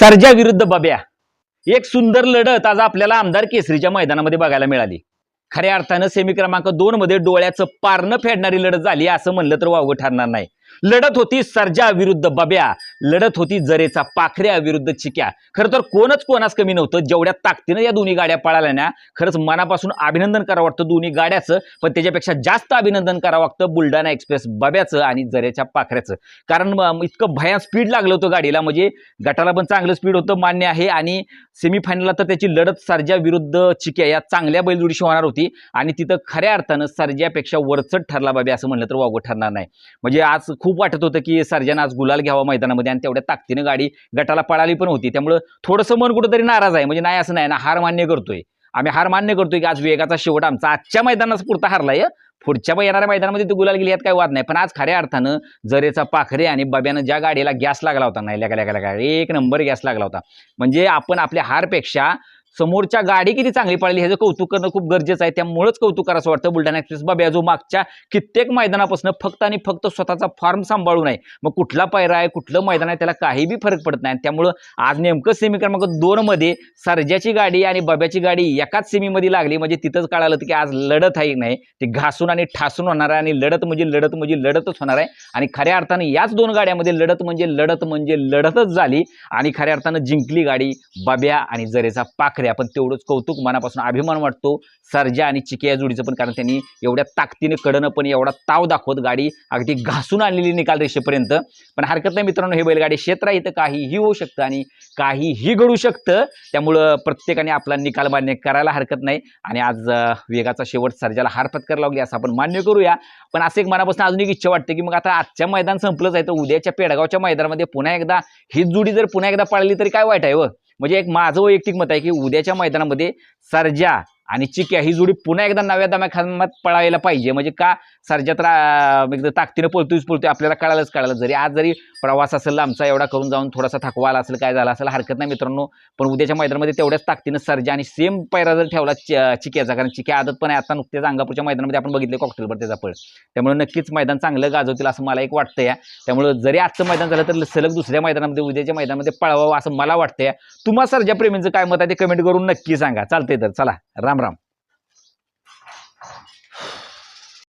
सर्जा विरुद्ध बब्या. एक सुंदर लढत आज आपल्याला आमदार केसरीच्या मैदानामध्ये बघायला मिळाली. खऱ्या अर्थानं सेमी क्रमांक दोन मध्ये डोळ्याचं पारणं फेडणारी लढत झाली असं म्हणलं तर वावगं ठरणार नाही. लढत होती सर्जा विरुद्ध बब्या लढत होती जरेचा पाखऱ्या विरुद्ध चिक्या. खरं तर कोणच कोणास कमी नव्हतं जेवढ्या ताकदीनं या दोन्ही गाड्या पळाल्या ना खरंच मनापासून अभिनंदन करावं वाटतं दोन्ही गाड्याचं पण त्याच्यापेक्षा जास्त अभिनंदन करावं वाटतं बुलढाणा एक्सप्रेस बब्याचं आणि जरेच्या पाखऱ्याचं. कारण इतकं भयान स्पीड लागलं होतं गाडीला म्हणजे गटाला पण चांगलं स्पीड होतं मान्य आहे. आणि सेमीफायनलला तर त्याची लढत सर्जा विरुद्ध चिक्या या चांगल्या बैलजोडीशी होणार होती. आणि तिथं खऱ्या अर्थानं सर्जापेक्षा वरचढ ठरला बाबी असं म्हणलं तर वावगं ठरणार नाही. म्हणजे आज खूप वाटत होतं की सर्जन आज गुलाल घ्यावा मैदानामध्ये आणि तेवढ्या ताकदीनं गाडी गटाला पळाली पण होती. त्यामुळं थोडंसं मन कुठंतरी नाराज आहे. म्हणजे नाही असं नाही. ना हार मान्य करतोय. आम्ही हार मान्य करतोय की आज वेगाचा शेवट आमचा. आजच्या मैदानाच पुरता हारलाय पुढच्या येणाऱ्या मैदानामध्ये ते गुलाल गेली यात काही वाद नाही. पण आज खऱ्या अर्थानं जरेचा पाखरे आणि बब्यानं ज्या गाडीला गॅस लागला होता नाही लगा लगा लगा एक नंबर गॅस लागला होता. म्हणजे आपण आपल्या हारपेक्षा समोरच्या गाडी किती चांगली पडली ह्याचं कौतुक करणं खूप गरजेचं आहे. त्यामुळेच कौतुक असं वाटतं बुलढाणा एक्सप्रेस. बाबा जो मागच्या कित्येक मैदानापासून फक्त आणि फक्त स्वतःचा फॉर्म सांभाळून आहे. मग कुठला पायरा आहे कुठलं मैदान आहे त्याला काही बी फरक पडत नाही. त्यामुळं आज नेमकं सेमी क्रमांक दोनमध्ये सर्जाची गाडी आणि बब्याची गाडी एकाच सेमीमध्ये लागली. म्हणजे तिथंच कळालं की आज लढत आहे नाही. ती घासून आणि ठासून होणार आहे आणि लढत म्हणजे लढत म्हणजे लढतच होणार आहे. आणि खऱ्या अर्थानं याच दोन गाड्यामध्ये लढत म्हणजे लढत म्हणजे लढतच झाली. आणि खऱ्या अर्थानं जिंकली गाडी बब्या आणि जरेचा ठाकरे आपण तेवढंच कौतुक मनापासून अभिमान वाटतो. सर्जा आणि चिके या जोडीचं पण कारण त्यांनी एवढ्या ताकदीने कडनं पण एवढा ताव दाखवत गाडी अगदी घासून आणलेली निकाल रेषेपर्यंत. पण हरकत नाही मित्रांनो हे बैलगाडी क्षेत्र इथं काहीही होऊ शकतं आणि काहीही घडू शकतं. त्यामुळं प्रत्येकाने आपला निकाल मान्य करायला हरकत नाही आणि आज वेगाचा शेवट सर्जाला हार पत्करायला लागली असं आपण मान्य करूया. पण असं एक मनापासून अजून एक इच्छा वाटते की मग आता आजच्या मैदान संपलंच आहे तर उद्याच्या पेडगावच्या मैदानामध्ये पुन्हा एकदा हीच जोडी जर पुन्हा एकदा पाळली तरी काय वाईट आहे व? म्हणजे एक माझं वैयक्तिक मत आहे की उद्याच्या मैदानामध्ये सर्जा आणि चिक्या ही जोडी पुन्हा एकदा नव्या दम्याखान्यात पळायला पाहिजे. म्हणजे का सर्जात एकदा ताकदीनं पळतोयच पळतोय आपल्याला कळालंच कळालं. जरी आज जरी प्रवास असेल आमचा एवढा करून जाऊन थोडासा थकवा आला असेल काय झालं असेल हरकत नाही मित्रांनो. पण उद्याच्या मैदानामध्ये तेवढ्याच ताकदीनं सर्जा आणि सेम पैरा जर ठेवला चि- चिक्याचा. कारण चिक्या आदत पण आहे. आता नुकत्याच अंगापूरच्या मैदानामध्ये आपण बघितले कॉकटेलवर त्याचा पळ. त्यामुळे नक्कीच मैदान चांगलं गाजवतील असं मला एक वाटतं या त्यामुळे जरी आजचं मैदान झालं तर सलग दुसऱ्या मैदानामध्ये उद्याच्या मैदानामध्ये पळवावं असं मला वाटतं तुम्हा सर्जा प्रेमींचं काय मत आहे ते कमेंट करून नक्की सांगा. चालतंय तर चला राम. राम